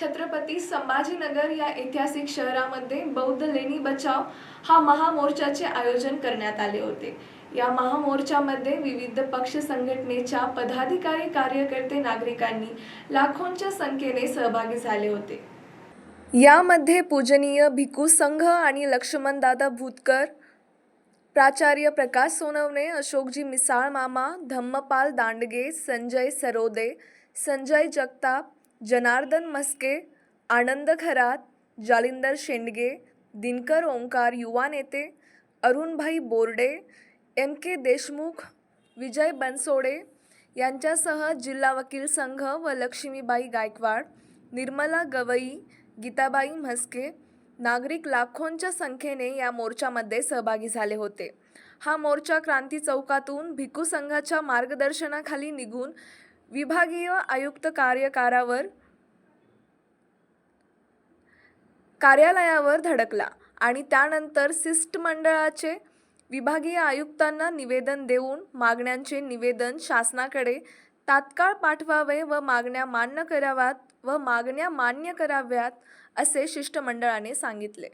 छत्रपती संभाजीनगर या ऐतिहासिक शहरामध्ये बौद्ध लेणी बचाव हा महामोर्चाचे आयोजन करण्यात आले होते. या महामोर्चामध्ये विविध पक्ष संघटनेच्या पदाधिकारी कार्यकर्ते नागरिकांनी लाखोंच्या संख्येने सहभागी झाले होते. यामध्ये पूजनीय भिकू संघ आणि लक्ष्मणदादा भूतकर प्राचार्य प्रकाश सोनवणे अशोकजी मिसाळ मामा धम्मपाल दांडगे संजय सरोदे संजय जगताप जनार्दन मस्के आनंद खरात जालिंदर शेंडगे दिनकर ओंकार युवा नेते अरुणभाई बोर्डे एम के देशमुख विजय बनसोडे यांच्यासह जिल्हा वकील संघ व लक्ष्मीबाई गायकवाड निर्मला गवई गीताबाई म्हस्के नागरिक लाखोंच्या संख्येने या मोर्चामध्ये सहभागी झाले होते. हा मोर्चा क्रांती चौकातून भिक्खू संघाच्या मार्गदर्शनाखाली निघून विभागीय आयुक्त कार्यकारावर कार्यालयावर धडकला आणि त्यानंतर शिष्टमंडळाचे विभागीय आयुक्तांना निवेदन देऊन मागण्यांचे निवेदन शासनाकडे तात्काळ पाठवावे व मागण्या मान्य कराव्यात व मागण्या मान्य कराव्यात असे शिष्टमंडळाने सांगितले.